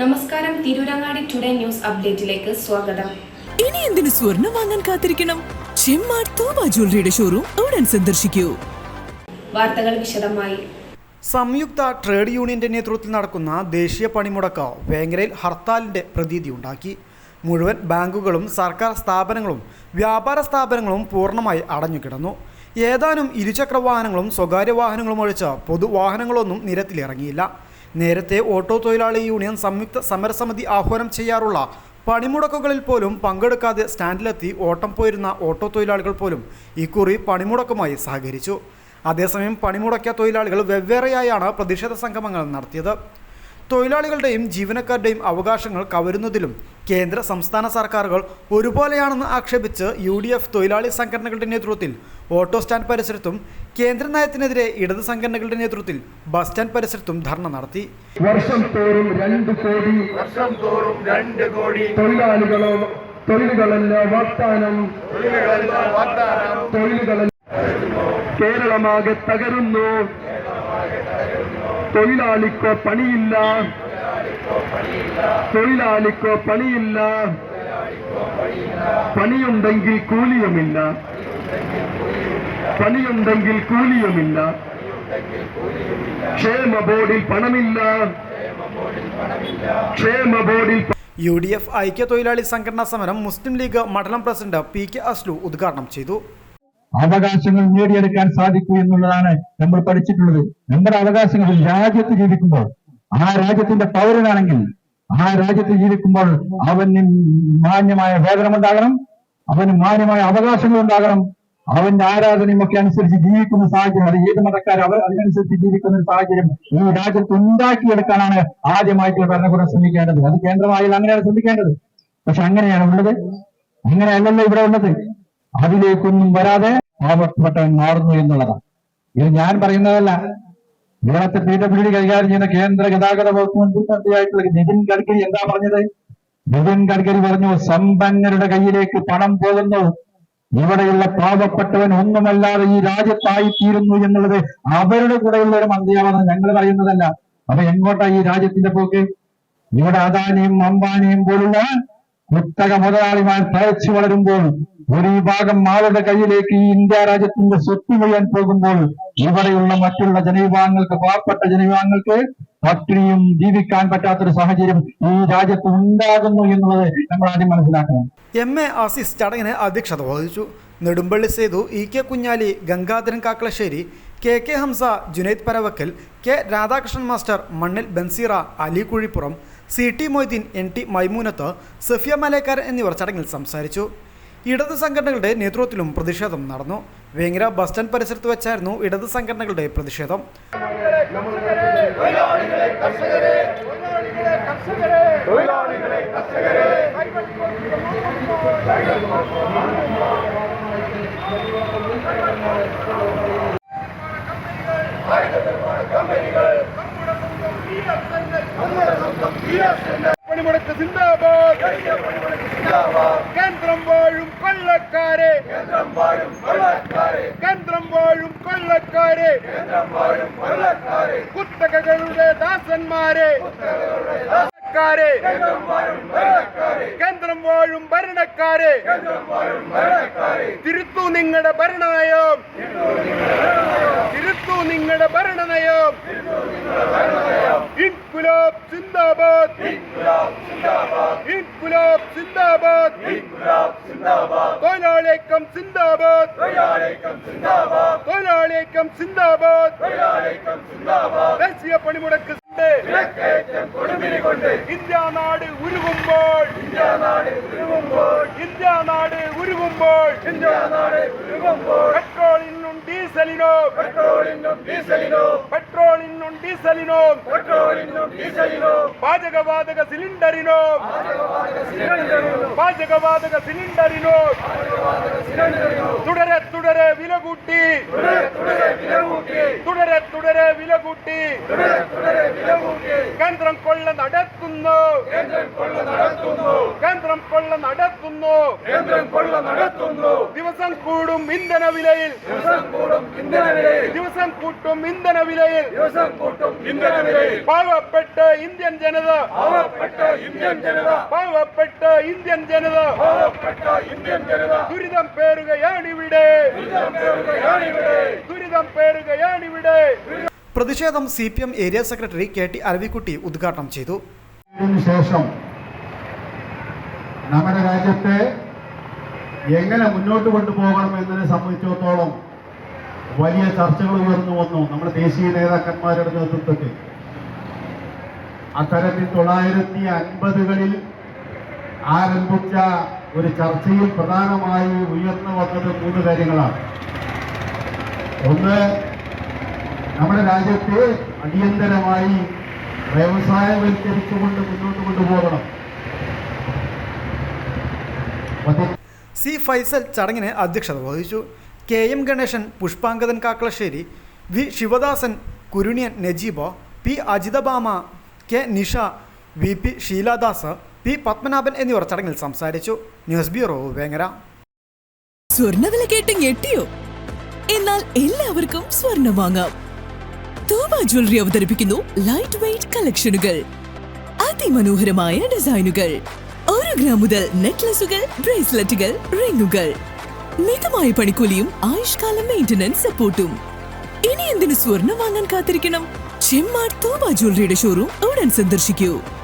നമസ്കാരം Tirurangadi today news അപ്ഡേറ്റിലേക്ക് സ്വാഗതം. ഇനി എന്തിനു സ്വർണം വാങ്ങാൻ കാത്തിരിക്കണം? ചെമ്മാട് തോമ ജ്വല്ലറിയുടെ ഷോറൂം ഉടൻ സന്ദർശിക്കൂ. വാർത്തകൾ വിശദമായി. സംയുക്ത ട്രേഡ് യൂണിയന്റെ നേതൃത്വത്തിൽ നടക്കുന്ന ദേശീയ പണിമുടക്ക് വേങ്ങരയിൽ ഹർത്താലിന്റെ പ്രതീതി ഉണ്ടാക്കി. മുഴുവൻ ബാങ്കുകളും സർക്കാർ സ്ഥാപനങ്ങളും വ്യാപാര സ്ഥാപനങ്ങളും പൂർണമായി അടഞ്ഞുകിടന്നു ഏതാനും ഇരുചക്ര വാഹനങ്ങളും സ്വകാര്യ വാഹനങ്ങളും ഒഴിച്ച് പൊതുവാഹനങ്ങളൊന്നും നിരത്തിലിറങ്ങിയില്ല. നേരത്തെ ഓട്ടോ തൊഴിലാളി യൂണിയൻ സംയുക്ത സമരസമിതി ആഹ്വാനം ചെയ്യാറുള്ള പണിമുടക്കുകളിൽ പോലും പങ്കെടുക്കാതെ സ്റ്റാൻഡിലെത്തി ഓട്ടം പോയിരുന്ന ഓട്ടോ തൊഴിലാളികൾ പോലും ഇക്കുറി പണിമുടക്കുമായി സഹകരിച്ചു. അതേസമയം പണിമുടക്കിയ തൊഴിലാളികൾ വെവ്വേറെയായാണ് പ്രതിഷേധ സംഗമങ്ങൾ നടത്തിയത്. തൊഴിലാളികളുടെയും ജീവനക്കാരുടെയും അവകാശങ്ങൾ കവരുന്നതിലും കേന്ദ്ര സംസ്ഥാന സർക്കാരുകൾ ഒരുപോലെയാണെന്ന് ആക്ഷേപിച്ച് യു ഡി എഫ് തൊഴിലാളി സംഘടനകളുടെ നേതൃത്വത്തിൽ ഓട്ടോ സ്റ്റാൻഡ് പരിസരത്തും കേന്ദ്ര നയത്തിനെതിരെ ഇടത് സംഘടനകളുടെ നേതൃത്വത്തിൽ ബസ് സ്റ്റാൻഡ് പരിസരത്തും ധർണ നടത്തി. വർഷം തോറും രണ്ട് കോടി വർഷം തോറും രണ്ട് കോടി തൊഴിലാളികളോ തൊഴിലുകളല്ല വാഗ്ദാനം. തൊഴിലുകളല്ല കേരളമാകെ തകരുന്നു. തൊഴിലാളിക്കോ പണിയില്ല. തൊഴിലാളിക്കോ പണിയില്ല. പണിയുണ്ടെങ്കിൽ കൂലിയുമില്ല. പണിയുണ്ടെങ്കിൽ കൂലിയുമില്ല. ക്ഷേമ ബോർഡിൽ പണമില്ല. ക്ഷേമ ബോർഡിൽ യു ഡി എഫ് ഐക്യ തൊഴിലാളി സംഘടനാ സമരം മുസ്ലിം ലീഗ് മണ്ഡലം പ്രസിഡന്റ് പി കെ അസ്ലു ഉദ്ഘാടനം ചെയ്തു. അവകാശങ്ങൾ നേടിയെടുക്കാൻ സാധിക്കൂ എന്നുള്ളതാണ് നമ്മൾ പഠിച്ചിട്ടുള്ളത്. നമ്മുടെ അവകാശങ്ങൾ രാജ്യത്ത് ജീവിക്കുമ്പോൾ ആ രാജ്യത്തിന്റെ പൗരനാണെങ്കിൽ ആ രാജ്യത്ത് ജീവിക്കുമ്പോൾ അവന് മാന്യമായ വേതനം ഉണ്ടാകണം അവന് മാന്യമായ അവകാശങ്ങൾ ഉണ്ടാകണം അവന്റെ ആരാധനയും ഒക്കെ അനുസരിച്ച് ജീവിക്കുന്ന സാഹചര്യം അത് ഏത് മതക്കാർ അവർ അതിനനുസരിച്ച് ജീവിക്കുന്ന സാഹചര്യം ഈ രാജ്യത്ത് ഉണ്ടാക്കിയെടുക്കാനാണ് ആദ്യമായിട്ട് ഭരണകൂടം ശ്രമിക്കേണ്ടത്. അത് കേന്ദ്രമായാലും അങ്ങനെയാണ് ശ്രമിക്കേണ്ടത്. പക്ഷെ അങ്ങനെയാണ് ഉള്ളത്. അങ്ങനെയല്ലല്ലോ ഇവിടെ ഉള്ളത്. അതിലേക്കൊന്നും വരാതെ പാവപ്പെട്ടവൻ മാറുന്നു എന്നുള്ളതാണ്. ഇത് ഞാൻ പറയുന്നതല്ല. കേരളത്തെ പി ഡബ്ല്യു ഡി കൈകാര്യം ചെയ്യുന്ന കേന്ദ്ര ഗതാഗത വകുപ്പ് മന്ത്രിയായിട്ടുള്ള നിതിൻ ഗഡ്കരി എന്താ പറഞ്ഞത്? നിതിൻ ഗഡ്കരി പറഞ്ഞു സമ്പന്നരുടെ കയ്യിലേക്ക് പണം പോകുന്നു. ഇവിടെയുള്ള പാവപ്പെട്ടവൻ ഒന്നുമല്ലാതെ ഈ രാജ്യത്തായി തീരുന്നു എന്നുള്ളത് അവരുടെ കൂടെയുള്ള ഒരു മന്ത്രിയാണെന്ന് ഞങ്ങൾ പറയുന്നതല്ല. അപ്പൊ എങ്ങോട്ടാ ഈ രാജ്യത്തിന്റെ പോക്ക്? ഇവിടെ അദാനിയും അംബാനിയും പോലുള്ള കുത്തക മുതലാളിമാർ തഴച്ചു വളരുമ്പോൾ ഒരു വിഭാഗം ആളുടെ കയ്യിലേക്ക് ഈ ഇന്ത്യ രാജ്യത്തിന്റെ സ്വത്ത് മുഴുവൻ പോകുമ്പോൾ ഇവിടെയുള്ള മറ്റുള്ള ജനവിഭാഗങ്ങൾക്ക് പാവപ്പെട്ട ജനവിഭാഗങ്ങൾക്ക് പട്ടിണിയും ജീവിക്കാൻ പറ്റാത്തൊരു സാഹചര്യം ഈ രാജ്യത്ത് ഉണ്ടാകുന്നു എന്നുള്ളത് നമ്മൾ ആദ്യം മനസ്സിലാക്കണം. എം എ ആസിസ് ചടങ്ങിന് അധ്യക്ഷത വഹിച്ചു. Nedumpally Sethu E K Kunhali Gangadharan Kakkalassery K K Hamza Junaid Paravakkal K Radhakrishnan master Mannil Banseera Ali Kuzhippuram C T Moideen N T Maimoonath Safiya Malekkaran എന്നിവർ ചടങ്ങിൽ സംസാരിച്ചു. ഇടത് സംഘടനകളുടെ നേതൃത്വത്തിലും പ്രതിഷേധം നടന്നു വേങ്ങര ബസ് സ്റ്റാൻഡ് പരിസരത്ത് വെച്ചായിരുന്നു ഇടത് സംഘടനകളുടെ പ്രതിഷേധം പണിമുടക്ക് സിന്ദാബാദ് കേന്ദ്രം വാഴും കൊള്ളക്കാരെ കേന്ദ്രം വാഴും കൊള്ളക്കാരെ കേന്ദ്രം വാഴും കൊള്ളക്കാരെ കുത്തകകളുടെ ദാസന്മാരെ ഭരണക്കാരെ കേന്ദ്രം വാഴും ഭരണക്കാരെ തിരുത്തു നിങ്ങളുടെ ഭരണനയം തിരുത്തു നിങ്ങളുടെ ഭരണനയം ഇൻകുലാബ് സിന്ദാബാദ് ഇൻകുലാബ് സിന്ദാബാദ് തൊഴിലാളിക്കം സിന്ദാബാദ് തൊഴിലാളിക്കം സിന്ദാബാദ് ദേശീയ പണിമുടക്ക് കൊണ്ട് ഇന്ത്യ നാട് ഉരുകുമ്പോൾ ഇന്ത്യ നാട് ഉരുകുമ്പോൾ ഇന്ത്യ നാട് ഉരുകുമ്പോൾ ഇന്ത്യ നാട് ഉരുകുമ്പോൾ പെട്രോളിനും ഡീസലിനോ പെട്രോളിനും ഡീസലിനോ പെട്രോളിനും ഡീസലിനോ പെട്രോളിനും ഡീസലിനോ പാചകവാതക സിലിണ്ടറിനോ. പാചകവാതക സിലിണ്ടറിനോ. തുടരെ തുടരെ വില കൂട്ടി. തുടരെ തുടരെ വില കൂട്ടി. കേന്ദ്രം കൊള്ള നടത്തുന്നു. കേന്ദ്രം കൊള്ള നടത്തുന്നു. ദിവസം കൂടും ഇന്ധന വിലയിൽ. ദിവസം കൂടും ദിവസം കൂട്ടും ഇന്ധന വിലയിൽ. പാവപ്പെട്ട ഇന്ത്യൻ ജനത പാവപ്പെട്ട ഇന്ത്യൻ ജനത പാവപ്പെട്ട ഇന്ത്യൻ ജനത പാവപ്പെട്ട ഇന്ത്യൻ ജനത. ദുരിതം പേറുകയാണിവിടെ ദുരിതം പേറുകയാണിവിടെ ഇവിടെ. പേറുകയാണിവിടെ പ്രതിഷേധം C P M area secretary K T Aravikutty ഉദ്ഘാടനം ചെയ്തു. ശേഷം നമ്മുടെ രാജ്യത്തെ എങ്ങനെ മുന്നോട്ട് കൊണ്ടുപോകണം എന്നതിനെ സംബന്ധിച്ചിടത്തോളം വലിയ ചർച്ചകൾ ഉയർന്നു വന്നു. നമ്മുടെ ദേശീയ നേതാക്കന്മാരുടെ നേതൃത്വത്തിൽ. അത്തരത്തിൽ തൊള്ളായിരത്തി അൻപതുകളിൽ ആരംഭിച്ച ഒരു ചർച്ചയിൽ പ്രധാനമായി ഉയർന്നു വന്നത് മൂന്ന് കാര്യങ്ങളാണ്. ഒന്ന് നമ്മുടെ രാജ്യത്തെ അടിയന്തരമായി വ്യവസായവൽക്കരിച്ചുകൊണ്ട് മുന്നോട്ട് കൊണ്ടുപോകണം. സി ഫൈസൽ ചടങ്ങിന് അധ്യക്ഷത വഹിച്ചു. K M Ganeshan Pushpangadan Kakkalassery V Sivadasan Kuruniyan Najeeba P Ajithabama K Nisha V P Sheeladas P Padmanabhan എന്നിവർ ചടങ്ങിൽ സംസാരിച്ചു. News bureau Vengara. സ്വർണവില കേട്ട് ഞെട്ടിയോ? എന്നാൽ എല്ലാവർക്കും സ്വർണം വാങ്ങാം. തോമ ജ്വല്ലറി അവതരിപ്പിക്കുന്നു ലൈറ്റ് വെയ്റ്റ് കളക്ഷനുകൾ അതിമനോഹരമായ ഡിസൈനുകൾ ഒരു ഗ്രാം മുതൽ നെക്ലസുകൾ ബ്രേസ്ലെറ്റുകൾ റിങ്ങുകൾ മിതമായ പണിക്കൂലിയും ആയുഷ്കാലം മെയിന്റനൻസ് സപ്പോർട്ടും ഇനി എന്തിനു സ്വർണം വാങ്ങാൻ കാത്തിരിക്കണം? ചെമ്മാട് തോമ ജ്വല്ലറിയുടെ ഷോറൂം ഉടൻ സന്ദർശിക്കൂ.